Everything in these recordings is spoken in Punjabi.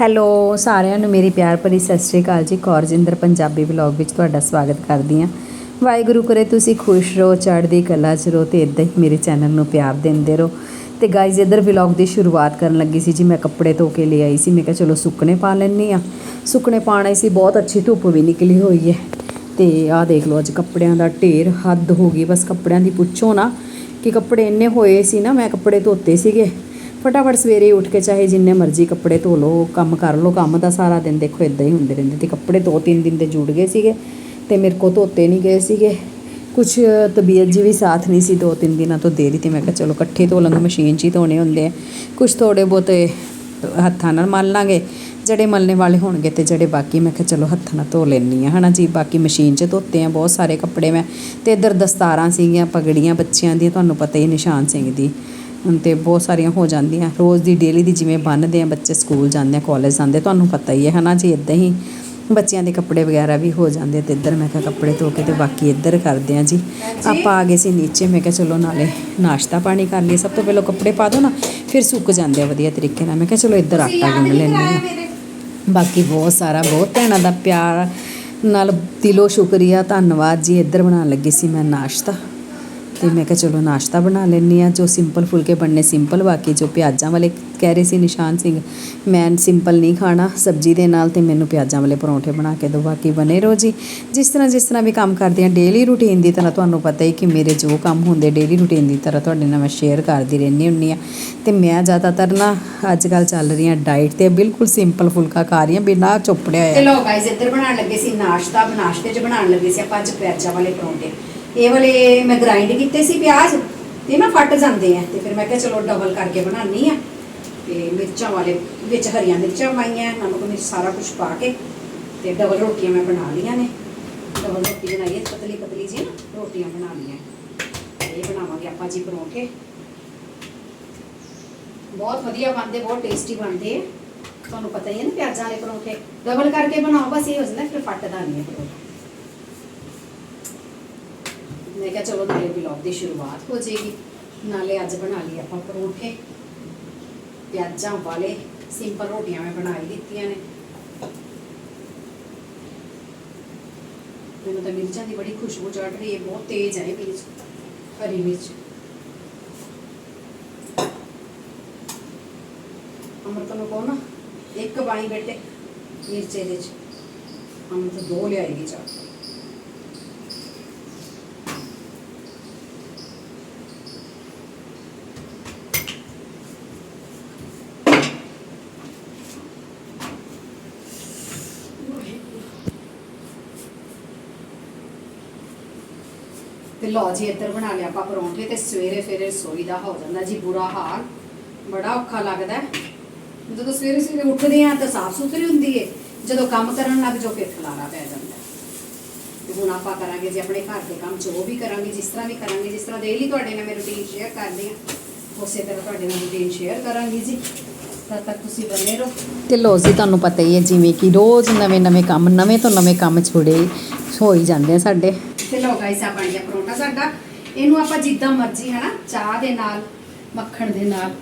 ਹੈਲੋ ਸਾਰਿਆਂ ਨੂੰ ਮੇਰੀ ਪਿਆਰ ਭਰੀ ਸਤਿ ਸ਼੍ਰੀ ਅਕਾਲ ਜੀ। ਕੌਰਜਿੰਦਰ ਪੰਜਾਬੀ ਵਲੌਗ ਵਿੱਚ ਤੁਹਾਡਾ ਸਵਾਗਤ ਕਰਦੀ ਹਾਂ। ਵਾਹਿਗੁਰੂ ਕਰੇ ਤੁਸੀਂ ਖੁਸ਼ ਰਹੋ, ਚੜ੍ਹਦੀ ਕਲਾ 'ਚ ਰਹੋ ਤੇ ਇਦਾਂ ਹੀ ਮੇਰੇ ਚੈਨਲ ਨੂੰ ਪਿਆਰ ਦਿੰਦੇ ਰਹੋ। ਤੇ ਗਾਇਜ਼ ਇੱਧਰ ਵਲੌਗ ਦੀ ਸ਼ੁਰੂਆਤ ਕਰਨ ਲੱਗੀ ਸੀ ਜੀ। ਮੈਂ ਕੱਪੜੇ ਧੋ ਕੇ ਲੈ ਆਈ ਸੀ। ਮੈਂ ਕਿਹਾ ਚਲੋ ਸੁੱਕਣੇ ਪਾ ਲੈਂਦੀ ਆ ਸੁੱਕਣੇ ਪਾਣਾ ਸੀ। ਬਹੁਤ ਅੱਛੀ ਧੁੱਪ ਵੀ ਨਿਕਲੀ ਹੋਈ ਹੈ। ਤੇ ਆਹ ਦੇਖ ਲਓ ਅੱਜ ਕੱਪੜਿਆਂ ਦਾ ਢੇਰ ਹੱਦ ਹੋ ਗਈ। ਬਸ ਕੱਪੜਿਆਂ ਦੀ ਪੁੱਛੋ ਨਾ ਕਿ ਕੱਪੜੇ ਇੰਨੇ ਹੋਏ ਸੀ ਨਾ, ਮੈਂ ਕੱਪੜੇ ਧੋਤੇ ਸੀਗੇ। ਫਟਾਫਟ ਸਵੇਰੇ ਉੱਠ ਕੇ ਚਾਹੇ ਜਿੰਨੇ ਮਰਜ਼ੀ ਕੱਪੜੇ ਧੋ ਲਓ, ਕੰਮ ਕਰ ਲਓ, ਕੰਮ ਦਾ ਸਾਰਾ ਦਿਨ ਦੇਖੋ ਇਦਾਂ ਹੀ ਹੁੰਦੇ ਰਹਿੰਦੇ ਤੇ ਕੱਪੜੇ ਦੋ ਤਿੰਨ ਦਿਨ ਦੇ ਜੁੜ ਗਏ ਸੀਗੇ ਤੇ ਮੇਰੇ ਕੋ ਧੋਤੇ ਨਹੀਂ ਗਏ ਸੀਗੇ। ਕੁਝ ਤਬੀਅਤ ਜੀ ਵੀ ਸਾਥ ਨਹੀਂ ਸੀ, ਦੋ ਤਿੰਨ ਦਿਨਾਂ ਤੋਂ ਦੇ ਰਹੀ ਤੇ ਮੈਂ ਕਿਹਾ ਚਲੋ ਇਕੱਠੇ ਧੋ ਲਾਂਗੇ, ਮਸ਼ੀਨ 'ਚ ਹੀ ਧੋਣੇ ਹੁੰਦੇ ਆ। ਕੁਝ ਥੋੜੇ ਬਹੁਤੇ ਹੱਥਾਂ ਨਾਲ ਮਲ ਲਾਂਗੇ, ਜਿਹੜੇ ਮਲਣੇ ਵਾਲੇ ਹੋਣਗੇ ਤੇ ਜਿਹੜੇ ਬਾਕੀ, ਮੈਂ ਕਿਹਾ ਚਲੋ ਹੱਥਾਂ ਨਾਲ ਧੋ ਲੈਣੀ ਆ ਹਨਾ ਜੀ। ਬਾਕੀ ਮਸ਼ੀਨ 'ਚ ਧੋਤੇ ਆ, ਬਹੁਤ ਸਾਰੇ ਕੱਪੜੇ ਮੈਂ ਤੇ ਇੱਧਰ ਦਸਤਾਰਾਂ ਸੀਗੀਆਂ, ਪਗੜੀਆਂ ਬੱਚਿਆਂ ਦੀਆਂ, ਤੁਹਾਨੂੰ ਪਤਾ ਹੀ ਨਿਸ਼ਾਨ ਸਿੰਘ ਦੀ। ਹੁਣ ਤੇ ਬਹੁਤ ਸਾਰੀਆਂ ਹੋ ਜਾਂਦੀਆਂ। ਰੋਜ਼ ਦੀ ਡੇਲੀ ਦੀ ਜਿਵੇਂ ਬੰਨ੍ਹਦੇ ਆ ਬੱਚੇ ਸਕੂਲ ਜਾਂਦੇ ਆ ਕਾਲਜ ਜਾਂਦੇ ਤੁਹਾਨੂੰ ਪਤਾ ਹੀ ਹੈ ਹਨਾ ਜੀ ਇਦਾਂ ਹੀ ਬੱਚਿਆਂ ਦੇ ਕੱਪੜੇ ਵਗੈਰਾ ਵੀ ਹੋ ਜਾਂਦੇ ਤੇ ਇੱਧਰ ਮੈਂ ਕਿਹਾ ਕੱਪੜੇ ਧੋ ਕੇ ਤੇ ਬਾਕੀ ਇੱਧਰ ਕਰਦੇ ਆ ਜੀ। ਆਪਾਂ ਆ ਗਏ ਸੀ ਨੀਚੇ ਮੈਂ ਕਿਹਾ ਚਲੋ ਨਾਲੇ ਨਾਸ਼ਤਾ ਪਾਣੀ ਕਰ ਲਈਏ ਸਭ ਤੋਂ ਪਹਿਲਾਂ ਕੱਪੜੇ ਪਾ ਦੋ ਨਾ ਫਿਰ ਸੁੱਕ ਜਾਂਦੇ ਆ ਵਧੀਆ ਤਰੀਕੇ ਨਾਲ। ਮੈਂ ਕਿਹਾ ਚਲੋ ਇੱਧਰ ਆਟਾ ਗੁੰਨ ਲੈਂਦੇ ਆ ਬਾਕੀ ਬਹੁਤ ਸਾਰਾ ਬਹੁਤ ਭੈਣਾਂ ਦਾ ਪਿਆਰ ਨਾਲ ਦਿਲੋਂ ਸ਼ੁਕਰੀਆ ਧੰਨਵਾਦ ਜੀ ਇੱਧਰ ਬਣਾਉਣ ਲੱਗੀ ਸੀ ਮੈਂ ਨਾਸ਼ਤਾ। ਤੇ ਮੈਂ ਕਿਹਾ, ਚਲੋ, ਨਾਸ਼ਤਾ ਬਣਾ ਲੈਂਦੀ ਆ ਜੋ ਸਿੰਪਲ ਫੁਲਕੇ ਬਣਨੇ ਸਿੰਪਲ ਬਾਕੀ ਜੋ ਪਿਆਜ਼ਾਂ ਵਾਲੇ ਕਹਿ ਰਹੇ ਸੀ ਨਿਸ਼ਾਨ ਸਿੰਘ, ਮੈਂ ਸਿੰਪਲ ਨਹੀਂ ਖਾਣਾ। ਸਬਜ਼ੀ ਦੇ ਨਾਲ ਤੇ ਮੈਨੂੰ ਪਿਆਜ਼ਾਂ ਵਾਲੇ ਪਰੌਂਠੇ ਬਣਾ ਕੇ ਦਿਓ, ਬਾਕੀ ਬਨੇ ਰਹੋ ਜੀ। ਜਿਸ ਤਰ੍ਹਾਂ ਜਿਸ ਤਰ੍ਹਾਂ ਵੀ ਕੰਮ ਕਰਦੇ ਆ ਡੇਲੀ ਰੂਟੀਨ ਦੀ ਤਰ੍ਹਾਂ ਤੁਹਾਨੂੰ ਪਤਾ ਹੀ ਕਿ ਮੇਰੇ ਜੋ ਕੰਮ ਹੁੰਦੇ ਡੇਲੀ ਰੂਟੀਨ ਦੀ ਤਰ੍ਹਾਂ ਤੁਹਾਡੇ ਨਾਲ ਮੈਂ ਸ਼ੇਅਰ ਕਰਦੀ ਰਹਿੰਦੀ ਹੁੰਦੀ ਆ ਤੇ ਮੈਂ ਜ਼ਿਆਦਾਤਰ ਨਾ ਅੱਜ ਕੱਲ ਚੱਲ ਰਹੀ ਆ ਡਾਈਟ ਤੇ ਬਿਲਕੁਲ ਸਿੰਪਲ ਫੁਲਕਾ ਖਾ ਰਹੀ ਆ ਬਿਨਾਂ ਚੁੱਪੜਿਆ ਹੋਇਆ ਤੇ ਗਾਇਜ਼ ਇੱਧਰ ਬਣਾਉਣ ਲੱਗੇ ਸੀ ਨਾਸ਼ਤਾ, ਨਾਸ਼ਤੇ 'ਚ ਬਣਾਉਣ ਲੱਗੇ ਸੀ ਆਪਾਂ ਅੱਜ ਪਿਆਜ਼ਾਂ ਵਾਲੇ ਪਰੌਂਠੇ। ਇਹ ਵਾਲੇ ਮੈਂ ਗ੍ਰਾਈਂਡ ਕੀਤੇ ਸੀ ਪਿਆਜ਼ ਤੇ ਨਾ ਫਟ ਜਾਂਦੇ ਆ ਤੇ ਫਿਰ ਮੈਂ ਕਿਹਾ ਚਲੋ ਡਬਲ ਕਰਕੇ ਬਣਾਉਣੀ ਆ। ਤੇ ਮਿਰਚਾਂ ਵਾਲੇ ਵਿੱਚ ਹਰੀਆਂ ਮਿਰਚਾਂ ਪਾਈਆਂ, ਨਮਕ ਮਿਰਚ ਸਾਰਾ ਕੁਝ ਪਾ ਕੇ ਤੇ ਡਬਲ ਰੋਟੀਆਂ ਮੈਂ ਬਣਾ ਲਈਆਂ ਨੇ। ਡਬਲ ਰੋਟੀ ਬਣਾਈ ਹੈ ਪਤਲੀ ਪਤਲੀ ਜੀ ਰੋਟੀਆਂ ਬਣਾ ਲਈਆਂ। ਇਹ ਬਣਾਵਾਂਗੇ ਆਪਾਂ ਜੀ ਪਰੌਂਠੇ। ਬਹੁਤ ਵਧੀਆ ਬਣਦੇ, ਬਹੁਤ ਟੇਸਟੀ ਬਣਦੇ ਆ। ਤੁਹਾਨੂੰ ਪਤਾ ਹੀ ਹੈ ਨਾ ਪਿਆਜ਼ਾਂ ਵਾਲੇ ਪਰੌਂਠੇ। ਡਬਲ ਕਰਕੇ ਬਣਾਓ, ਬਸ ਇਹ ਹੋ ਜਾਂਦਾ ਫਿਰ ਫੱਟਦਾ ਨਹੀਂ ਹੈ ਪਰੌਂਠਾ। ਮੈਂ ਕਿਹਾ ਚਲੋ ਨਾਲੇ ਵਲੌਗ ਦੀ ਸ਼ੁਰੂਆਤ ਹੋ ਜਾਏਗੀ। ਨਾਲੇ ਅੱਜ ਬਣਾ ਲਈ ਆਪਾਂ ਪਰੌਂਠੇ, ਪਿਆਜ਼ਾਂ ਵਾਲੇ ਸਿੰਪਲ ਰੋਟੀਆਂ ਮੈਂ ਬਣਾ ਹੀ ਦਿੱਤੀਆਂ ਨੇ। ਮੈਨੂੰ ਤਾਂ ਮਿਰਚਾਂ ਦੀ ਬੜੀ ਖੁਸ਼ਬੂ ਚੜ ਰਹੀ ਹੈ, ਬਹੁਤ ਤੇਜ਼ ਹੈ ਮਿਰਚ, ਹਰੀ ਮਿਰਚ। ਅਮਰਤ ਨੂੰ ਕਹੋ ਨਾ, ਇੱਕ ਬਾਈ ਬੇਟੇ, ਮਿਰਚੇ ਇਹਦੇ ਚ। ਅਮਰਤ ਦੋ ਲਿਆਏਗੀ ਚਾਹ। ਤੇ ਲਓ ਜੀ, ਇੱਧਰ ਬਣਾ ਲਿਆ ਆਪਾਂ ਪਰੌਂਠੇ ਤੇ ਸਵੇਰੇ ਫਿਰ ਰਸੋਈ ਦਾ ਹੋ ਜਾਂਦਾ ਜੀ ਬੁਰਾ ਹਾਲ। ਬੜਾ ਔਖਾ ਲੱਗਦਾ ਜਦੋਂ ਸਵੇਰੇ ਸਵੇਰੇ ਉੱਠਦੇ ਆ ਤਾਂ ਸਾਫ਼ ਸੁਥਰੀ ਹੁੰਦੀ ਏ। ਜਦੋਂ ਕੰਮ ਕਰਨ ਲੱਗ ਜਾਓ ਫਿਰ ਖਲਾਰਾ ਪੈ ਜਾਂਦਾ ਤੇ ਹੁਣ ਆਪਾਂ ਕਰਾਂਗੇ ਜੀ ਆਪਣੇ ਘਰ ਦੇ ਕੰਮ, ਜੋ ਵੀ ਕਰਾਂਗੇ, ਜਿਸ ਤਰ੍ਹਾਂ ਵੀ ਕਰਾਂਗੇ, ਜਿਸ ਤਰ੍ਹਾਂ ਡੇਲੀ ਤੁਹਾਡੇ ਨਾਲ ਮੈਂ ਰੁਟੀਨ ਸ਼ੇਅਰ ਕਰਦੀ ਆ ਉਸੇ ਤਰ੍ਹਾਂ ਤੁਹਾਡੇ ਨਾਲ ਰੁਟੀਨ ਸ਼ੇਅਰ ਕਰਾਂਗੀ ਜੀ। ਤਦ ਤੱਕ ਤੁਸੀਂ ਬਨੇ ਰਹੋ। ਤੇ ਲੋ ਜੀ, ਤੁਹਾਨੂੰ ਪਤਾ ਹੀ ਹੈ ਜਿਵੇਂ ਕਿ ਰੋਜ਼ ਨਵੇਂ ਨਵੇਂ ਕੰਮ, ਨਵੇਂ ਤੋਂ ਨਵੇਂ ਕੰਮ ਛੁੜੇ ਹੋ ਹੀ ਜਾਂਦੇ ਆ ਸਾਡੇ। ਤੇ ਲਓ ਗਾਇਸ ਆ ਬਣ ਗਿਆ ਪਰੌਂਠਾ ਸਾਡਾ। ਇਹਨੂੰ ਆਪਾਂ ਜਿੱਦਾਂ ਮਰਜ਼ੀ ਹੈ ਚਾਹ ਦੇ ਨਾਲ, ਮੱਖਣ ਦੇ ਨਾਲ।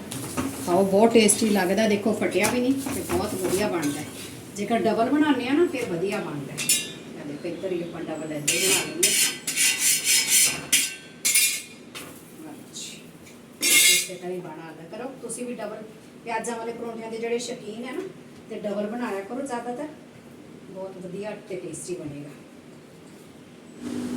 ਖਾਓ ਬਹੁਤ ਟੇਸਟੀ ਲੱਗਦਾ, ਦੇਖੋ, ਫਟਿਆ ਵੀ ਨਹੀਂ, ਤੇ ਬਹੁਤ ਵਧੀਆ ਬਣਦਾ। ਜੇਕਰ ਡਬਲ ਬਣਾਉਂਦੇ ਆ ਨਾ, ਫਿਰ ਵਧੀਆ ਬਣਦਾ। ਹੈ ਦੇਖੋ ਇੱਧਰ ਹੀ ਆਪਾਂ ਡਬਲ ਇੱਧਰ ਬਣਾ ਲੈਂਦੇ ਇਸੇ ਤਰ੍ਹਾਂ ਹੀ ਬਣਾਉਂਦਾ ਕਰੋ। ਤੁਸੀਂ ਵੀ ਡਬਲ ਪਿਆਜ਼ਾਂ ਵਾਲੇ ਪਰੌਂਠਿਆਂ ਦੇ ਜਿਹੜੇ ਸ਼ੌਕੀਨ ਹੈ ਨਾ, ਤੇ ਡਬਲ ਬਣਾਇਆ ਕਰੋ ਜ਼ਿਆਦਾਤਰ। ਬਹੁਤ ਵਧੀਆ ਤੇ ਟੇਸਟੀ ਬਣੇਗਾ।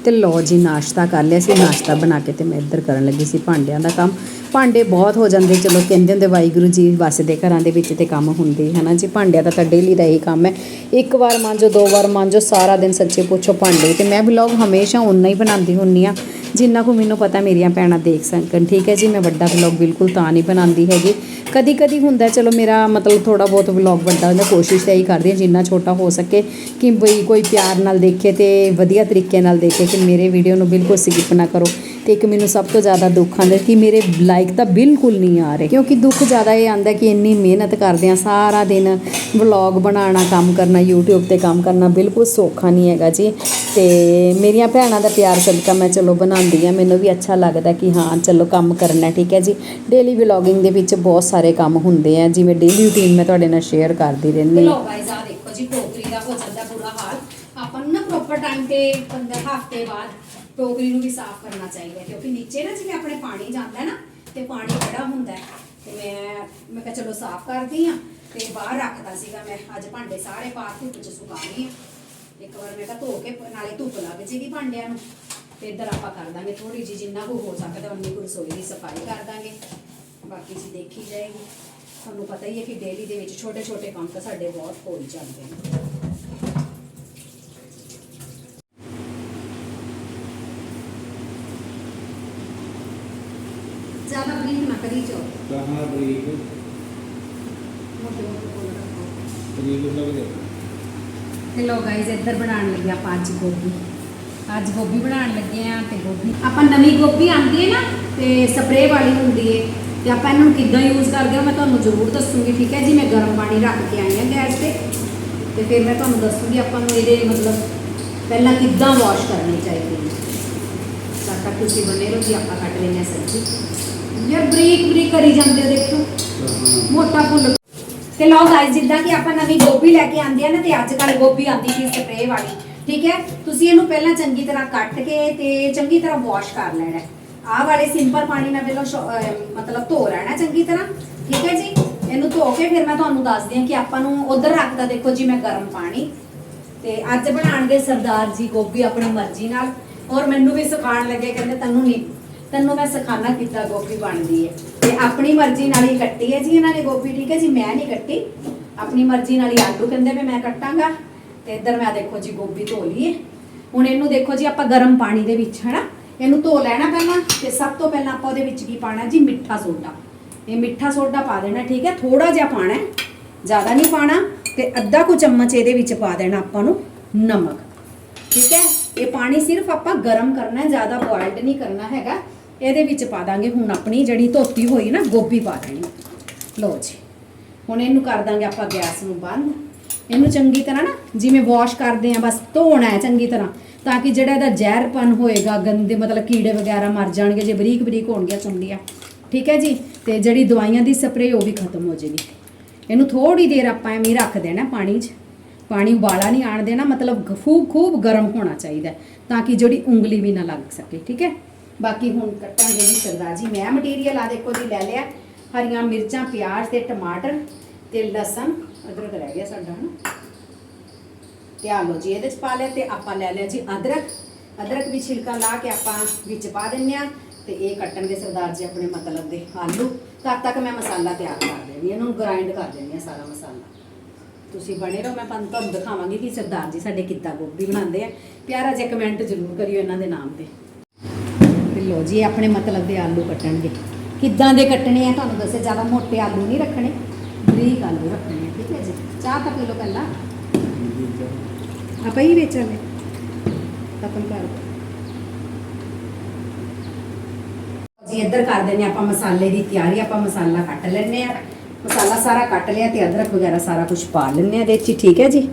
ਤੇ ਲੋ ਜੀ, ਨਾਸ਼ਤਾ ਕਰ ਲਿਆ ਸੀ, ਨਾਸ਼ਤਾ ਬਣਾ ਕੇ ਤੇ ਮੈਂ ਇੱਧਰ ਕਰਨ ਲੱਗੀ ਸੀ ਭਾਂਡਿਆਂ ਦਾ ਕੰਮ। ਭਾਂਡੇ ਬਹੁਤ ਹੋ ਜਾਂਦੇ, ਚਲੋ ਕਹਿੰਦੇ ਹੁੰਦੇ ਵਾਹਿਗੁਰੂ ਜੀ ਵਸਦੇ ਘਰਾਂ ਦੇ ਵਿੱਚ ਤੇ ਕੰਮ ਹੁੰਦੇ ਹੈ ਨਾ ਜੀ? ਭਾਂਡਿਆਂ ਦਾ ਤਾਂ ਡੇਲੀ ਦਾ ਹੀ ਕੰਮ ਹੈ। ਇੱਕ ਵਾਰ ਮਾਂਜੋ, ਦੋ ਵਾਰ ਮਾਂਜੋ, ਸਾਰਾ ਦਿਨ ਸੱਚੇ ਪੁੱਛੋ ਭਾਂਡੇ। ਤੇ ਮੈਂ ਵਲੌਗ ਹਮੇਸ਼ਾ ਉਨਾ ਹੀ ਬਣਾਉਂਦੀ ਹੁੰਨੀ ਆ ਜਿੰਨਾ ਕੁ ਮੈਨੂੰ ਪਤਾ ਮੇਰੀਆਂ ਭੈਣਾਂ ਦੇਖ ਸਕਣ, ਠੀਕ ਹੈ ਜੀ? ਮੈਂ ਵੱਡਾ ਵਲੌਗ ਬਿਲਕੁਲ ਤਾਂ ਨਹੀਂ ਬਣਾਉਂਦੀ ਹੈਗੀ। ਕਦੀ ਕਦੀ ਹੁੰਦਾ, ਚਲੋ ਮੇਰਾ ਮਤਲਬ ਥੋੜਾ ਬਹੁਤ ਵਲੌਗ ਵੱਡਾ ਹੁੰਦਾ, ਕੋਸ਼ਿਸ਼ ਤਾਂ ਇਹੀ ਕਰਦੀ ਹਾਂ, ਜਿੰਨਾ ਛੋਟਾ ਹੋ ਸਕੇ ਕਿ ਬਈ ਕੋਈ ਪਿਆਰ ਨਾਲ ਦੇਖੇ ਤੇ ਵਧੀਆ ਤਰੀਕੇ ਨਾਲ ਦੇਖੇ ਕਿ ਮੇਰੇ ਵੀਡੀਓ ਨੂੰ ਬਿਲਕੁਲ ਸਕਿਪ ਨਾ ਕਰੋ। ਤੇ ਇੱਕ ਮੈਨੂੰ ਸਭ ਤੋਂ ਜ਼ਿਆਦਾ ਦੁੱਖ ਆਉਂਦਾ ਕਿ ਮੇਰੇ ਲਾਈਕ ਤਾਂ ਬਿਲਕੁਲ ਨਹੀਂ ਆ ਰਹੇ। ਕਿਉਂਕਿ ਦੁੱਖ ਜ਼ਿਆਦਾ ਇਹ ਆਉਂਦਾ ਕਿ ਇੰਨੀ ਮਿਹਨਤ ਕਰਦੇ ਆ, ਸਾਰਾ ਦਿਨ ਵਲੌਗ ਬਣਾਉਣਾ, ਕੰਮ ਕਰਨਾ, YouTube ਤੇ ਕੰਮ ਕਰਨਾ ਬਿਲਕੁਲ ਸੌਖਾ ਨਹੀਂ ਹੈਗਾ ਜੀ। ਤੇ ਮੇਰੀਆਂ ਭੈਣਾਂ ਦਾ ਪਿਆਰ ਸਦਕਾ ਮੈਂ ਚਲੋ ਬਣਾਉਂਦੀ ਆ, ਮੈਨੂੰ ਵੀ ਅੱਛਾ ਲੱਗਦਾ ਕਿ ਹਾਂ, ਚਲੋ ਕੰਮ ਕਰਨਾ, ਠੀਕ ਹੈ ਜੀ। ਡੇਲੀ ਵਲੌਗਿੰਗ ਦੇ ਵਿੱਚ ਬਹੁਤ ਸਾਰੇ ਕੰਮ ਹੁੰਦੇ ਆ, ਜਿਵੇਂ ਡੇਲੀ ਰੂਟੀਨ ਮੈਂ ਤੁਹਾਡੇ ਨਾਲ ਸ਼ੇਅਰ ਕਰਦੀ ਰਹਿੰਦੀ ਹਾਂ। ਗਾਇਜ਼ ਆ ਦੇਖੋ ਜੀ, ਟੋਕਰੀ ਦਾ ਹੋ ਜਾਂਦਾ ਬੁਰਾ ਹਾਲ। ਆਪਾਂ ਨੂੰ ਨਾ ਪ੍ਰੋਪਰ ਟਾਈਮ ਤੇ 15 ਹਫ਼ਤੇ ਬਾਅਦ ਟੋਕਰੀ ਨੂੰ ਵੀ ਸਾਫ਼ ਕਰਨਾ ਚਾਹੀਦਾ ਹੈ, ਕਿਉਂਕਿ ਨੀਚੇ ਨਾ ਜਿਵੇਂ ਆਪਣੇ ਪਾਣੀ ਜਾਂਦਾ ਹੈ ਨਾ ਤੇ ਪਾਣੀ ਬੜਾ ਹੁੰਦਾ ਹੈ ਤੇ ਮੈਂ ਮੈਂ ਕਿਹਾ ਚਲੋ ਸਾਫ਼ ਕਰਦੀ ਆ ਤੇ ਬਾਹਰ ਰੱਖਦਾ ਸੀਗਾ ਮੈਂ ਅੱਜ ਭਾਂਡੇ ਸਾਰੇ ਪਾ ਧੁੱਪ ਚ ਸੁਕਾਉਣੇ ਆ ਇੱਕ ਵਾਰ ਮੈਂ ਕਿਹਾ ਧੋ ਕੇ ਨਾਲੇ ਧੁੱਪ ਲੱਗ ਜੇਗੀ ਭਾਂਡਿਆਂ ਨੂੰ ਤੇ ਇੱਧਰ ਆਪਾਂ ਕਰ ਦਾਂਗੇ ਥੋੜੀ ਜਿਹੀ ਜਿੰਨਾ ਕੁ ਹੋ ਸਕਦਾ ਉਨੀ ਕੁ ਰਸੋਈ ਦੀ ਸਫ਼ਾਈ ਕਰ ਦਾਂਗੇ ਬਾਕੀ ਜੀ ਦੇਖੀ ਜਾਏਗੀ ਤੁਹਾਨੂੰ ਪਤਾ ਹੀ ਹੈ ਕਿ ਡੇਲੀ ਦੇ ਵਿੱਚ ਛੋਟੇ ਛੋਟੇ ਕੰਮ ਤਾਂ ਸਾਡੇ ਬਹੁਤ ਹੋ ਹੀ ਜਾਂਦੇ ਨੇ ਜ਼ਿਆਦਾ ਬਰੀਕ ਨਾ ਕਰੀ ਜੋ ਕਹਾਂ ਬਰੀਕ ਮੋਟੇ ਮੋਟੇ ਕੋਲ ਰੱਖੋ ਬਰੀਕ ਲੱਗਦੇ ਤੇ ਲੋ ਗਾਈਜ਼ ਇੱਧਰ ਬਣਾਉਣ ਲੱਗੇ ਆਪਾਂ ਅੱਜ ਗੋਭੀ ਅੱਜ ਗੋਭੀ ਬਣਾਉਣ ਲੱਗੇ ਆ ਤੇ ਗੋਭੀ ਆਪਾਂ ਨਵੀਂ ਗੋਭੀ ਆਂਦੀ ਹੈ ਨਾ ਤੇ ਸਪਰੇਅ ਵਾਲੀ ਹੁੰਦੀ ਹੈ ਤੇ ਆਪਾਂ ਇਹਨਾਂ ਨੂੰ ਕਿੱਦਾਂ ਯੂਜ਼ ਕਰਦੇ ਹਾਂ ਮੈਂ ਤੁਹਾਨੂੰ ਜ਼ਰੂਰ ਦੱਸੂਗੀ ਠੀਕ ਹੈ ਜੀ ਮੈਂ ਗਰਮ ਪਾਣੀ ਰੱਖ ਕੇ ਆਈ ਹਾਂ ਗੈਸ ਤੇ ਤੇ ਫਿਰ ਮੈਂ ਤੁਹਾਨੂੰ ਦੱਸੂਗੀ ਆਪਾਂ ਨੂੰ ਇਹਦੇ ਮਤਲਬ ਪਹਿਲਾਂ ਕਿੱਦਾਂ ਵਾਸ਼ ਕਰਨੀ ਚਾਹੀਦੀ ਹੈ ਤਾਂ ਤੱਕ ਤੁਸੀਂ ਬਨੇ ਰਹੋ ਜੀ ਆਪਾਂ ਕੱਟ ਲੈਣੇ ਸਬਜ਼ੀ ਯਾਰ ਬਰੀਕ ਬਰੀਕ ਕਰੀ ਜਾਂਦੇ ਹੋ, ਦੇਖੋ। ਮੋਟਾ ਫੁੱਲ ਤੇ ਲਓ ਗਾਇਸ ਜਿੱਦਾਂ ਕਿ ਆਪਾਂ ਨਵੀਂ ਗੋਭੀ ਲੈ ਕੇ ਆਂਦੇ ਆ ਨਾ, ਤੇ ਅੱਜ ਕੱਲ ਗੋਭੀ ਆਂਦੀ ਸੀ ਸਪਰੇਅ ਵਾਲੀ, ਠੀਕ ਹੈ? ਤੁਸੀਂ ਇਹਨੂੰ ਪਹਿਲਾਂ ਚੰਗੀ ਤਰ੍ਹਾਂ ਕੱਟ ਕੇ ਤੇ ਚੰਗੀ ਤਰ੍ਹਾਂ ਵਾਸ਼ ਕਰ ਲੈਣਾ ਆਹ ਵਾਲੇ ਸਿੰਪਲ ਪਾਣੀ ਨਾਲ ਪਹਿਲਾਂ ਮਤਲਬ ਧੋ ਲੈਣਾ ਚੰਗੀ ਤਰ੍ਹਾਂ, ਠੀਕ ਹੈ ਜੀ? ਇਹਨੂੰ ਧੋ ਕੇ ਫਿਰ ਮੈਂ ਤੁਹਾਨੂੰ ਦੱਸਦੀ ਹਾਂ ਕਿ ਆਪਾਂ ਨੂੰ ਉਧਰ ਰੱਖਦਾ ਦੇਖੋ ਜੀ ਮੈਂ ਗਰਮ ਪਾਣੀ। ਤੇ ਅੱਜ ਬਣਾਣਗੇ ਸਰਦਾਰ ਜੀ ਗੋਭੀ ਆਪਣੀ ਮਰਜ਼ੀ ਨਾਲ। ਔਰ ਮੈਨੂੰ ਵੀ ਸਿਖਾਉਣ ਲੱਗੇ, ਕਹਿੰਦੇ ਤੈਨੂੰ ਨਹੀਂ ਤੈਨੂੰ ਮੈਂ ਸਿਖਾਣਾ ਕਿੱਦਾਂ ਗੋਭੀ ਬਣਦੀ ਹੈ? ਤੇ ਆਪਣੀ ਮਰਜ਼ੀ ਨਾਲ ਹੀ ਕੱਟੀ ਹੈ ਜੀ ਇਹਨਾਂ ਨੇ ਗੋਭੀ, ਠੀਕ ਹੈ ਜੀ? ਮੈਂ ਨਹੀਂ ਕੱਟੀ। ਆਪਣੀ ਮਰਜ਼ੀ ਨਾਲ ਹੀ ਆਲੂ ਕਹਿੰਦੇ ਵੀ ਮੈਂ ਕੱਟਾਂਗਾ। ਤੇ ਇੱਧਰ ਮੈਂ ਦੇਖੋ ਜੀ ਗੋਭੀ ਧੋ ਲਈਏ ਹੁਣ ਇਹਨੂੰ ਦੇਖੋ ਜੀ ਆਪਾਂ ਗਰਮ ਪਾਣੀ ਦੇ ਵਿੱਚ, ਹਨਾ? ਇਹਨੂੰ ਧੋ ਲੈਣਾ ਪਹਿਲਾਂ ਤੇ ਸਭ ਤੋਂ ਪਹਿਲਾਂ ਆਪਾਂ ਉਹਦੇ ਵਿੱਚ ਕੀ ਪਾਣਾ ਜੀ? ਮਿੱਠਾ ਸੋਡਾ। ਇਹ ਮਿੱਠਾ ਸੋਡਾ ਪਾ ਦੇਣਾ, ਠੀਕ ਹੈ? ਥੋੜਾ ਜਿਹਾ ਪਾਣਾ ਹੈ। ਜ਼ਿਆਦਾ ਨਹੀਂ ਪਾਣਾ ਤੇ ਅੱਧਾ ਕੁ ਚਮਚ ਇਹਦੇ ਵਿੱਚ ਪਾ ਦੇਣਾ ਆਪਾਂ ਨੂੰ ਨਮਕ, ਠੀਕ ਹੈ? ਇਹ ਪਾਣੀ ਸਿਰਫ ਆਪਾਂ ਗਰਮ ਕਰਨਾ ਹੈ, ਜ਼ਿਆਦਾ ਬੋਇਲਡ ਨਹੀਂ ਕਰਨਾ ਹੈਗਾ। ਇਹਦੇ ਵਿੱਚ ਪਾ ਦਾਂਗੇ ਹੁਣ ਆਪਣੀ ਜਿਹੜੀ ਧੋਤੀ ਹੋਈ ਨਾ, ਗੋਭੀ ਪਾ ਦੇਣੀ। ਲਓ ਜੀ। ਹੁਣ ਇਹਨੂੰ ਕਰ ਦਾਂਗੇ ਆਪਾਂ ਗੈਸ ਨੂੰ ਬੰਦ। ਇਹਨੂੰ ਚੰਗੀ ਤਰ੍ਹਾਂ ਨਾ, ਜਿਵੇਂ ਵਾਸ਼ ਕਰਦੇ ਆ ਬਸ ਧੋਣਾ ਹੈ ਚੰਗੀ ਤਰ੍ਹਾਂ, ਤਾਂ ਕਿ ਜਿਹੜਾ ਇਹਦਾ ਜ਼ਹਿਰਪਨ ਹੋਏਗਾ, ਗੰਦੇ ਮਤਲਬ ਕੀੜੇ ਵਗੈਰਾ ਮਰ ਜਾਣਗੇ, ਜੇ ਬਰੀਕ ਬਰੀਕ ਹੋਣਗੀਆਂ ਚੁੰਡੀਆਂ ਠੀਕ ਹੈ ਜੀ? ਤੇ ਜਿਹੜੀ ਦਵਾਈਆਂ ਦੀ ਸਪਰੇਅ, ਉਹ ਵੀ ਖਤਮ ਹੋ ਜੇਗੀ ਇਹਨੂੰ ਥੋੜੀ ਦੇਰ ਆਪਾਂ ਐਵੇਂ ਰੱਖ ਦੇਣਾ ਪਾਣੀ 'ਚ। ਪਾਣੀ ਉਬਾਲਾ ਨਹੀਂ ਆਣ ਦੇਣਾ, ਮਤਲਬ ਖੂਬ ਖੂਬ ਗਰਮ ਹੋਣਾ ਚਾਹੀਦਾ ਤਾਂ ਕਿ ਜਿਹੜੀ ਉਂਗਲੀ ਵੀ ਨਾ ਲੱਗ ਸਕੇ। ਠੀਕ ਹੈ? ਬਾਕੀ ਹੁਣ ਕੱਟਾਂਗੇ ਜੀ ਸਰਦਾਰ ਜੀ। ਮੈਂ ਮਟੀਰੀਅਲ ਆ ਦੇਖੋ ਜੀ, ਲੈ ਲਿਆ। ਹਰੀਆਂ ਮਿਰਚਾਂ, ਪਿਆਜ਼ ਤੇ ਟਮਾਟਰ ਤੇ ਲਸਣ। ਅਦਰਕ ਰਹਿ ਗਿਆ ਸਾਡਾ, ਹਨਾ? ਤੇ ਆ ਲਓ ਜੀ, ਇਹਦੇ ਚ ਪਾ ਲਿਆ ਤੇ ਆਪਾਂ ਲੈ ਲਿਆ ਜੀ ਅਦਰਕ। ਅਦਰਕ ਵੀ ਛਿਲਕਾ ਲਾ ਕੇ ਆਪਾਂ ਵਿੱਚ ਪਾ ਦਿੰਨੇ ਆ ਤੇ ਇਹ ਕੱਟਣਗੇ ਸਰਦਾਰ ਜੀ ਆਪਣੇ ਮਤਲਬ ਦੇ ਆਲੂ। ਤਦ ਤੱਕ ਮੈਂ ਮਸਾਲਾ ਤਿਆਰ ਕਰ ਦੇਣੀ ਇਹਨੂੰ ਗ੍ਰਾਈਂਡ ਕਰ ਦੇਣੀ ਆ ਸਾਰਾ ਮਸਾਲਾ। ਤੁਸੀਂ ਬਣੇ ਰਹੋ, ਮੈਂ ਤੁਹਾਨੂੰ ਦਿਖਾਵਾਂਗੀ ਕਿ ਸਰਦਾਰ ਜੀ ਸਾਡੇ ਕਿੱਦਾਂ ਗੋਭੀ ਬਣਾਉਂਦੇ ਆ। ਪਿਆਰਾ ਜਿਹਾ ਕਮੈਂਟ ਜ਼ਰੂਰ ਕਰਿਓ ਇਹਨਾਂ ਦੇ ਨਾਮ ਤੇ। ਲਓ ਜੀ, ਇਹ ਆਪਣੇ ਮਤਲਬ ਦੇ ਆਲੂ ਕੱਟਣਗੇ। ਕਿੱਦਾਂ ਦੇ ਕੱਟਣੇ ਆ, ਤੁਹਾਨੂੰ ਦੱਸਿਆ ਜ਼ਿਆਦਾ ਮੋਟੇ ਆਲੂ ਨਹੀਂ ਰੱਖਣੇ। ਬਰੀਕ ਆਲੂ ਰੱਖਣੇ ਆ, ਠੀਕ ਹੈ ਜੀ। ਚਾਹ ਤਾਂ ਪੀ ਲਓ ਪਹਿਲਾਂ। ਆਪਾਂ ਹੀ ਵੇਚਾਂਗੇ। ਖਤਮ ਕਰ ਜੀ, ਇੱਧਰ ਕਰ ਦਿੰਨੇ ਆਪਾਂ ਮਸਾਲੇ ਦੀ ਤਿਆਰੀ। ਆਪਾਂ ਮਸਾਲਾ ਕੱਟ ਲੈਣੇ ਆ ਮਸਾਲਾ ਸਾਰਾ ਕੱਟ ਲਿਆ ਤੇ ਅਦਰਕ ਵਗੈਰਾ ਸਾਰਾ ਕੁਝ ਪਾ ਲੈਣੇ ਆ ਇਹਦੇ ਚ ਠੀਕ ਹੈ ਜੀ।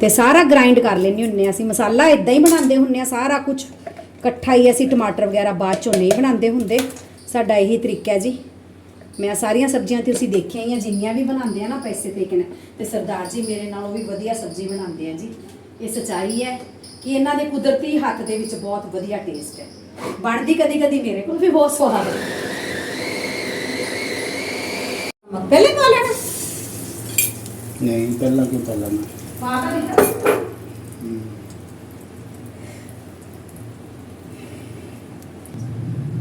ਤੇ ਸਾਰਾ ਗ੍ਰਾਈਂਡ ਕਰ ਲੈਣੇ ਹੁੰਨੇ ਆ ਅਸੀਂ। ਮਸਾਲਾ ਇਦਾਂ ਹੀ ਬਣਾਉਂਦੇ ਹੁੰਨੇ ਆ ਸਾਰਾ ਕੁਝ ਇਕੱਠਾ ਹੀ ਅਸੀਂ ਟਮਾਟਰ ਵਗੈਰਾ ਬਾਅਦ ਚੋਂ ਨਹੀਂ ਬਣਾਉਂਦੇ ਹੁੰਦੇ। ਸਾਡਾ ਇਹੀ ਤਰੀਕਾ ਹੈ ਜੀ। ਮੈਂ ਸਾਰੀਆਂ ਸਬਜ਼ੀਆਂ ਤੇ ਤੁਸੀਂ ਦੇਖੀਆਂ ਹੀ ਆ ਜਿੰਨੀਆਂ ਵੀ ਬਣਾਉਂਦੇ ਆ ਨਾ ਪੈਸੇ ਤਰੀਕੇ ਨਾਲ। ਤੇ ਸਰਦਾਰ ਜੀ ਮੇਰੇ ਨਾਲੋਂ ਵੀ ਵਧੀਆ ਸਬਜ਼ੀ ਬਣਾਉਂਦੇ ਆ ਜੀ। ਇਹ ਸਚਾਈ ਹੈ ਕਿ ਇਹਨਾਂ ਦੇ ਕੁਦਰਤੀ ਹੱਥ ਦੇ ਵਿੱਚ ਬਹੁਤ ਵਧੀਆ ਟੇਸਟ ਹੈ। ਬਣਦੀ ਕਦੀ ਕਦੀ ਮੇਰੇ ਕੋਲ ਵੀ ਬਹੁਤ ਸਵਾਦ ਹੈ। ਪਹਿਲੇ ਪਾ ਲੈਣਾ। ਨਹੀਂ ਪਹਿਲਾਂ ਕਿਉਂ ਪਹਿਲਾਂ ਨਾ ਪਾ ਤਾਂ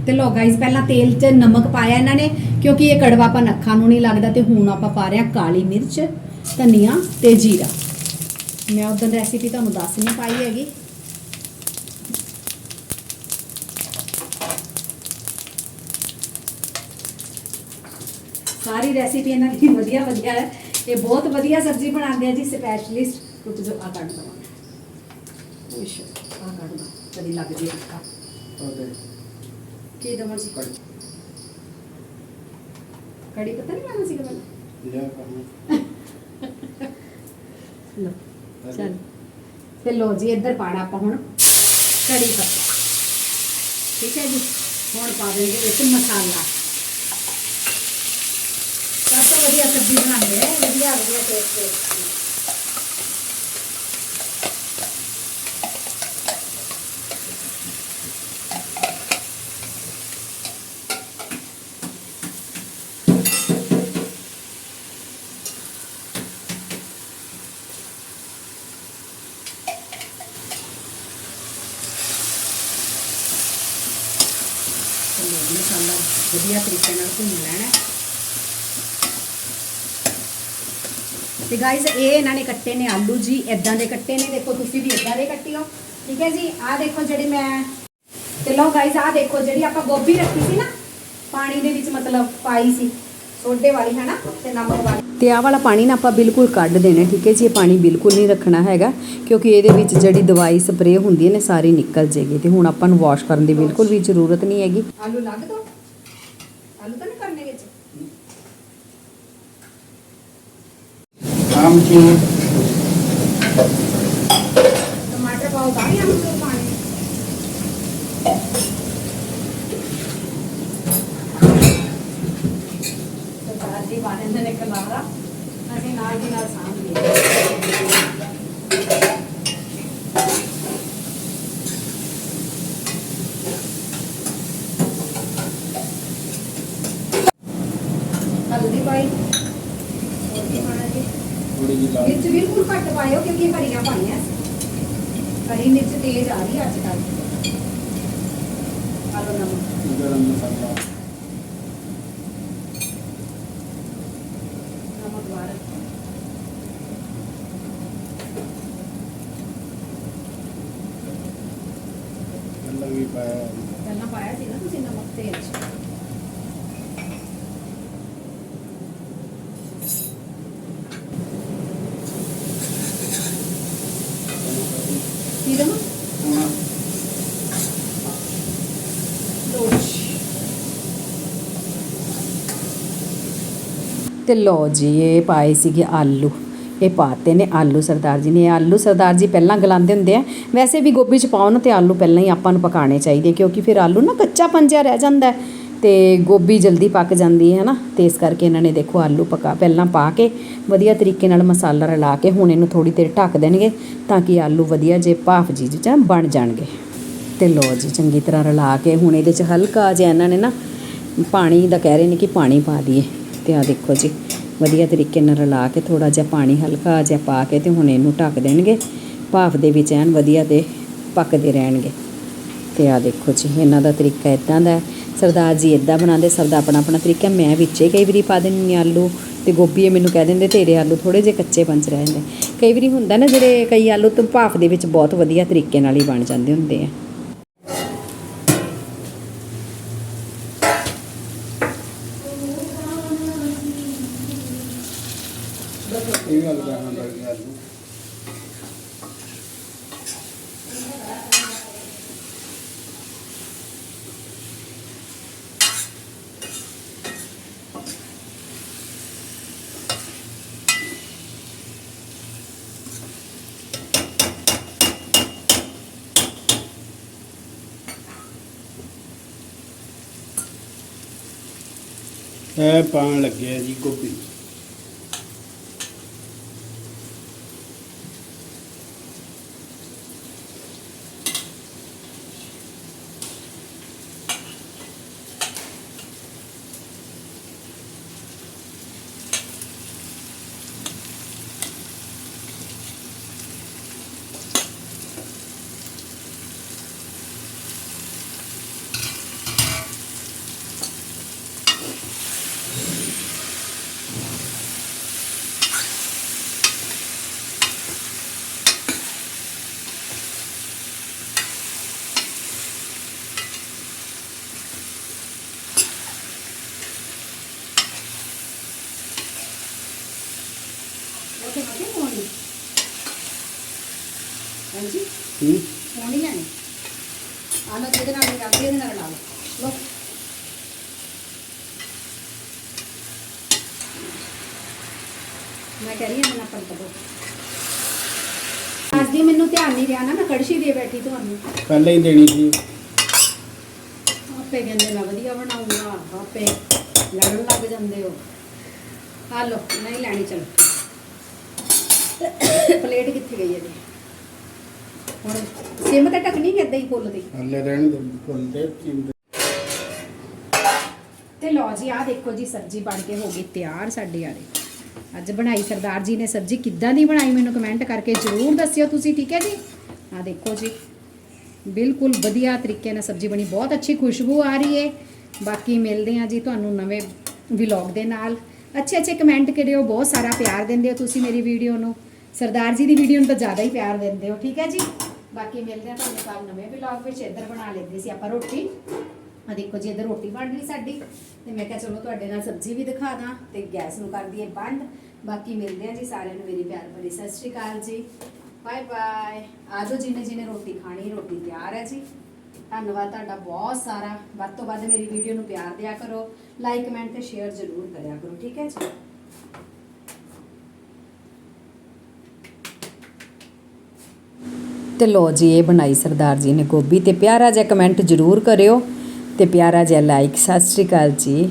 ਤੇ ਲੋ ਗਾਈਸ ਪਹਿਲਾਂ ਤੇਲ 'ਚ ਨਮਕ ਪਾਇਆ ਇਹਨਾਂ ਨੇ, ਕਿਉਂਕਿ ਇਹ ਕੜਵਾਪਨ ਅੱਖਾਂ ਨੂੰ ਨਹੀਂ ਲੱਗਦਾ ਤੇ ਹੁਣ ਆਪਾਂ ਪਾ ਰਹੇ ਹਾਂ ਕਾਲੀ ਮਿਰਚ, ਧਨੀਆ ਤੇ ਜੀਰਾ। ਮੈਂ ਉਦੋਂ ਰੈਸਿਪੀ ਤੁਹਾਨੂੰ ਦੱਸ ਨਹੀਂ ਪਾਈ ਹੈਗੀ। ਸਾਰੀ ਰੈਸਿਪੀ ਇਹਨਾਂ ਦੀ ਵਧੀਆ ਵਧੀਆ ਹੈ। ਇਹ ਬਹੁਤ ਵਧੀਆ ਸਬਜ਼ੀ ਬਣਾਉਂਦੇ ਆ ਜੀ ਸਪੈਸ਼ਲਿਸਟ ਕੁਝ ਜੋ ਆ ਕੱਢ ਦਵਾਂਗੇ ਆ ਕੱਢ ਦਵਾਂ ਕਦੀ ਲੱਗ ਜੇ ਟਿੱਕਾ ਕੀ ਦਵਾਂ ਜੀ ਕੜੀ ਕੜੀ ਪਤਾ ਨਹੀਂ ਸੀ ਕਦੋਂ ਲਿਆ ਕਰਨਾ। ਲੋ ਚਲ। ਤੇ ਲੋ ਜੀ ਇੱਧਰ ਪਾਣਾ ਆਪਾਂ ਹੁਣ ਕੜੀ ਪੱਤਾ। ਠੀਕ ਹੈ ਜੀ? ਹੁਣ ਪਾ ਦੇਂਗੇ ਵਿੱਚ ਮਸਾਲਾ। ਸਭ ਤੋਂ ਵਧੀਆ ਸਬਜ਼ੀ ਬਣਾਉਂਦੇ ਵਧੀਆ ਵਧੀਆ ਟੇਸਟ ਟੇਸਟ ਤੇ ਲਓ ਜੀ, ਮਸਾਲਾ ਵਧੀਆ ਤਰੀਕੇ ਨਾਲ ਭੁੰਨ ਲੈਣਾ। ਤੇ ਗਾਇਸ ਇਹ ਇਹਨਾਂ ਨੇ ਕੱਟੇ ਨੇ ਆਲੂ ਜੀ ਇਦਾਂ ਦੇ ਕੱਟੇ ਨੇ। ਦੇਖੋ, ਤੁਸੀਂ ਵੀ ਇਦਾਂ ਦੇ ਕੱਟਿਓ ਠੀਕ ਹੈ ਜੀ? ਆਹ ਦੇਖੋ ਜਿਹੜੇ ਮੈਂ ਤੇ ਲਓ ਗਾਇਸ ਆਹ ਦੇਖੋ ਜਿਹੜੀ ਆਪਾਂ ਗੋਭੀ ਰੱਖੀ ਸੀ ਨਾ, ਪਾਣੀ ਦੇ ਵਿੱਚ ਮਤਲਬ ਪਾਈ ਸੀ। ਸੋਡੇ ਵਾਲੀ ਹੈ ਨਾ ਤੇ ਨਮਕ ਵਾਲੀ। ਤੇ ਆਹ ਵਾਲਾ ਪਾਣੀ ਨਾ ਆਪਾਂ ਬਿਲਕੁਲ ਕੱਢ ਦੇਣਾ, ਠੀਕ ਹੈ ਜੀ? ਇਹ ਪਾਣੀ ਬਿਲਕੁਲ ਨਹੀਂ ਰੱਖਣਾ ਹੈਗਾ, ਕਿਉਂਕਿ ਇਹਦੇ ਵਿੱਚ ਜਿਹੜੀ ਦਵਾਈ ਸਪਰੇਅ ਹੁੰਦੀ ਹੈ ਨੇ, ਸਾਰੀ ਨਿਕਲ ਜੇਗੀ। ਤੇ ਹੁਣ ਆਪਾਂ ਨੂੰ ਵਾਸ਼ ਕਰਨ ਦੀ ਬਿਲਕੁਲ ਵੀ ਜ਼ਰੂਰਤ ਨਹੀਂ ਹੈਗੀ। ਆਲੂ ਲੱਗ ਦੋ। ਆਲੂ ਤਾਂ ਨਹੀਂ ਕਰਨੇ ਵਿੱਚ ਆਮ ਜੀ ਟਮਾਟਰ ਪਾਓ ਤਾਂ ਹੀ ਆਲੂ ਤੋਂ ਪਾਣੀ ਸਰਦਾਰ ਜੀ ਬਾਣੇ ਨੇ ਕਲਾਰਾ ਅਸੀਂ ਨਾਲ ਦੀ ਨਾਲ ਸਾਂਭ ਲਿਆ ਹਲਦੀ ਪਾਈ ਹੋਰ ਕੀ ਪਾਣਾ ਜੀ ਥੋੜੀ ਜਿਹੀ ਲਾਲ ਮਿਰਚ ਬਿਲਕੁਲ ਘੱਟ ਪਾਇਓ ਕਿਉਂਕਿ ਹਰੀਆਂ ਪਾਈਆਂ ਹਰੀ ਮਿਰਚ ਤੇਜ਼ ਆ ਰਹੀ ਹੈ ਅੱਜ ਕੱਲ੍ਹ ਆਲੂ ਨਮਕ ਗਰਮ ਮਸਾਲਾ ਨਮਕ ਵਾਰ ਪਹਿਲਾਂ ਵੀ ਪਾਇਆ ਪਹਿਲਾਂ ਪਾਇਆ ਸੀ ਨਾ ਤੁਸੀਂ ਨਮਕ ਤੇਜ਼ ਕੀ ਦਮਾ ਹੁਣ ਦੋਸ਼ ਤੇ ਲਓ ਜੀ, ਇਹ ਪਾਏ ਸੀਗੇ ਆਲੂ। ਇਹ ਪਾਤੇ ਨੇ ਆਲੂ ਸਰਦਾਰ ਜੀ ਨੇ। ਇਹ ਆਲੂ ਸਰਦਾਰ ਜੀ ਪਹਿਲਾਂ ਗਲਾਉਂਦੇ ਹੁੰਦੇ ਆ। ਵੈਸੇ ਵੀ ਗੋਭੀ ਚ ਪਾਉਣ ਨਾ ਤੇ ਆਲੂ ਪਹਿਲਾਂ ਹੀ ਆਪਾਂ ਨੂੰ ਪਕਾਣੇ ਚਾਹੀਦੇ ਕਿਉਂਕਿ ਫਿਰ ਆਲੂ ਨਾ ਕੱਚਾ ਪੰਜਿਆ ਰਹਿ ਜਾਂਦਾ ਹੈ ਤੇ ਗੋਭੀ ਜਲਦੀ ਪੱਕ ਜਾਂਦੀ ਹੈ ਨਾ ਤੇ ਇਸ ਕਰਕੇ ਇਹਨਾਂ ਨੇ ਦੇਖੋ ਆਲੂ ਪਕਾ, ਪਹਿਲਾਂ ਪਾ ਕੇ ਵਧੀਆ ਤਰੀਕੇ ਨਾਲ ਮਸਾਲਾ ਰਲਾ ਕੇ ਹੁਣ ਇਹਨੂੰ ਥੋੜੀ ਦੇਰ ਢੱਕ ਦੇਣਗੇ ਤਾਂ ਕਿ ਆਲੂ ਵਧੀਆ ਜੇ ਭਾਫ ਜੀ ਜਾਂ ਬਣ ਜਾਣਗੇ। ਤੇ ਲਓ ਜੀ, ਚੰਗੀ ਤਰ੍ਹਾਂ ਰਲਾ ਕੇ ਹੁਣ ਇਹਦੇ ਚ ਹਲਕਾ ਜਿਹਾ ਇਹਨਾਂ ਨੇ ਨਾ ਪਾਣੀ ਦਾ ਕਹਿ ਰਹੇ ਨੇ ਕਿ ਪਾਣੀ ਪਾ ਦਈਏ। ਤੇ ਆ ਦੇਖੋ ਜੀ, ਵਧੀਆ ਤਰੀਕੇ ਨਾਲ ਰਲਾ ਕੇ ਥੋੜਾ ਜਿਹਾ ਪਾਣੀ ਹਲਕਾ ਜਿਹਾ ਪਾ ਕੇ ਤੇ ਹੁਣ ਇਹਨੂੰ ਢੱਕ ਦੇਣਗੇ। ਭਾਫ ਦੇ ਵਿੱਚ ਐਨ ਵਧੀਆ ਤੇ ਪੱਕਦੇ ਰਹਿਣਗੇ। ਤੇ ਆ ਦੇਖੋ ਜੀ, ਇਹਨਾਂ ਦਾ ਤਰੀਕਾ ਇਦਾਂ ਦਾ ਸਰਦਾਰ ਜੀ ਇਦਾਂ ਬਣਾਉਂਦੇ ਸਭ ਦਾ ਆਪਣਾ ਆਪਣਾ ਤਰੀਕਾ, ਮੈਂ ਵਿੱਚੇ ਕਈ ਵਾਰੀ ਪਾ ਦਿੰਦੀ ਆਲੂ ਤੇ ਗੋਭੀ ਇਹ ਮੈਨੂੰ ਕਹਿ ਦਿੰਦੇ, ਤੇਰੇ ਆਲੂ ਥੋੜੇ ਜਿਹੇ ਕੱਚੇ ਪੰਚ ਰਹਿ ਜਾਂਦੇ। ਕਈ ਵਾਰੀ ਹੁੰਦਾ ਨਾ ਜਿਹੜੇ ਕਈ ਆਲੂ ਤੋਂ ਭਾਫ ਦੇ ਵਿੱਚ ਬਹੁਤ ਵਧੀਆ ਤਰੀਕੇ ਨਾਲ ਹੀ ਬਣ ਜਾਂਦੇ ਹੁੰਦੇ ਆ। ਇਹ ਗੱਲ ਕਰਨਾ ਪੜ ਗਿਆ ਆਲੂ ਇਹ ਪਾਣ ਲੱਗਿਆ ਜੀ ਗੋਭੀ ਉੱਥੇ ਮੱਥੇ ਪੌਣੀ ਹਾਂਜੀ ਹੂੰ ਪੌਣੀ ਲੈਣੀ ਆ ਲਓ ਜਿਹਦੇ ਨਾਲ ਕਰਦੀ ਇਹਦੇ ਨਾਲ ਲਾ ਲਓ ਲਓ ਮੈਂ ਕਹਿ ਰਹੀ ਹਾਂ ਮਨਾ ਪਲਟ ਦੋ। ਅੱਜ ਦੀ ਮੈਨੂੰ ਧਿਆਨ ਨਹੀਂ ਰਿਹਾ ਨਾ ਮੈਂ ਕੜਛੀ ਦੇ ਬੈਠੀ ਤੁਹਾਨੂੰ। ਪਹਿਲਾਂ ਹੀ ਦੇਣੀ ਸੀ। ਆਪੇ ਕਹਿੰਦੇ ਮੈਂ ਵਧੀਆ ਬਣਾਉਂਗਾ ਆਪੇ ਲੜਨ ਲੱਗ ਜਾਂਦੇ ਹੋ। ਆ ਲਓ ਨਹੀਂ ਲੈਣੀ ਚਲ। ਪਲੇਟ ਕਿੱਥੇ ਗਈ ਇਹਦੀ? ਹੁਣ ਸਿਮ ਤੇ ਟਕਣੀ ਕਿ ਏਦਾਂ ਹੀ ਫੁੱਲਦੀ ਹੱਲੇ ਰਹਿਣ ਦੇ ਫੁੱਲ ਤੇ ਤੇ ਲਓ ਜੀ ਆਹ ਦੇਖੋ ਜੀ ਸਬਜ਼ੀ ਬਣ ਕੇ ਹੋ ਗਈ ਤਿਆਰ ਸਾਡੀ ਆਰੇ ਅੱਜ ਬਣਾਈ ਸਰਦਾਰ ਜੀ ਨੇ ਸਬਜ਼ੀ ਕਿੱਦਾਂ ਦੀ ਬਣਾਈ ਮੈਨੂੰ ਕਮੈਂਟ ਕਰਕੇ ਜ਼ਰੂਰ ਦੱਸਿਓ ਤੁਸੀਂ, ਠੀਕ ਹੈ ਜੀ? ਆਹ ਦੇਖੋ ਜੀ। ਬਿਲਕੁਲ ਵਧੀਆ ਤਰੀਕੇ ਨਾਲ ਸਬਜ਼ੀ ਬਣੀ, ਬਹੁਤ ਅੱਛੀ ਖੁਸ਼ਬੂ ਆ ਰਹੀ ਹੈ ਬਾਕੀ ਮਿਲਦੇ ਹਾਂ ਜੀ ਤੁਹਾਨੂੰ ਨਵੇਂ ਵਲੌਗ ਦੇ ਨਾਲ। ਅੱਛੇ ਅੱਛੇ ਕਮੈਂਟ ਕਰਿਓ, ਬਹੁਤ ਸਾਰਾ ਪਿਆਰ ਦਿੰਦੇ ਹੋ ਤੁਸੀਂ ਮੇਰੀ ਵੀਡੀਓ ਨੂੰ। ਸਰਦਾਰ ਜੀ ਦੀ ਵੀਡੀਓ ਨੂੰ ਤਾਂ ਜ਼ਿਆਦਾ ਹੀ ਪਿਆਰ ਦਿੰਦੇ ਹੋ, ਠੀਕ ਹੈ ਜੀ? ਬਾਕੀ ਮਿਲਦੇ ਹਾਂ ਤੁਹਾਨੂੰ ਕੱਲ ਨਵੇਂ ਵਲੌਗ ਵਿੱਚ, ਇੱਧਰ ਬਣਾ ਲੈਂਦੇ ਸੀ ਆਪਾਂ ਰੋਟੀ। ਆ ਦੇਖੋ ਜੀ, ਇੱਧਰ ਰੋਟੀ ਬਣ ਰਹੀ ਸਾਡੀ, ਤੇ ਮੈਂ ਕਿਹਾ ਚਲੋ ਤੁਹਾਡੇ ਨਾਲ ਸਬਜ਼ੀ ਵੀ ਦਿਖਾ ਦਾਂ ਤੇ ਗੈਸ ਨੂੰ ਕਰ ਦਈਏ ਬੰਦ। ਬਾਕੀ ਮਿਲਦੇ ਆ ਜੀ ਸਾਰਿਆਂ ਨੂੰ, ਮੇਰੀ ਪਿਆਰ ਭਰੀ ਸਤਿ ਸ਼੍ਰੀ ਅਕਾਲ ਜੀ। Bye bye. ਆਜੋ ਜਿਹਨੇ ਜਿਹਨੇ ਰੋਟੀ ਖਾਣੀ, ਰੋਟੀ ਤਿਆਰ ਹੈ ਜੀ। ਧੰਨਵਾਦ ਤੁਹਾਡਾ ਬਹੁਤ ਸਾਰਾ। ਵੱਧ ਤੋਂ ਵੱਧ ਮੇਰੀ ਵੀਡੀਓ ਨੂੰ ਪਿਆਰ ਦਿਆ ਕਰੋ। ਲਾਈਕ ਕਮੈਂਟ ਤੇ ਸ਼ੇਅਰ ਜ਼ਰੂਰ ਕਰਿਆ ਕਰੋ, ਠੀਕ ਹੈ ਜੀ? ਤੇ ਲੋ ਜੀ, ਇਹ ਬਣਾਈ ਸਰਦਾਰ ਜੀ ਨੇ ਗੋਭੀ ਤੇ ਪਿਆਰਾ ਜਿਹਾ ਕਮੈਂਟ ਜ਼ਰੂਰ ਕਰਿਓ। ਤੇ ਪਿਆਰਾ ਜਿਹਾ ਲਾਈਕ ਸਤਿ ਸ਼੍ਰੀ ਅਕਾਲ ਜੀ।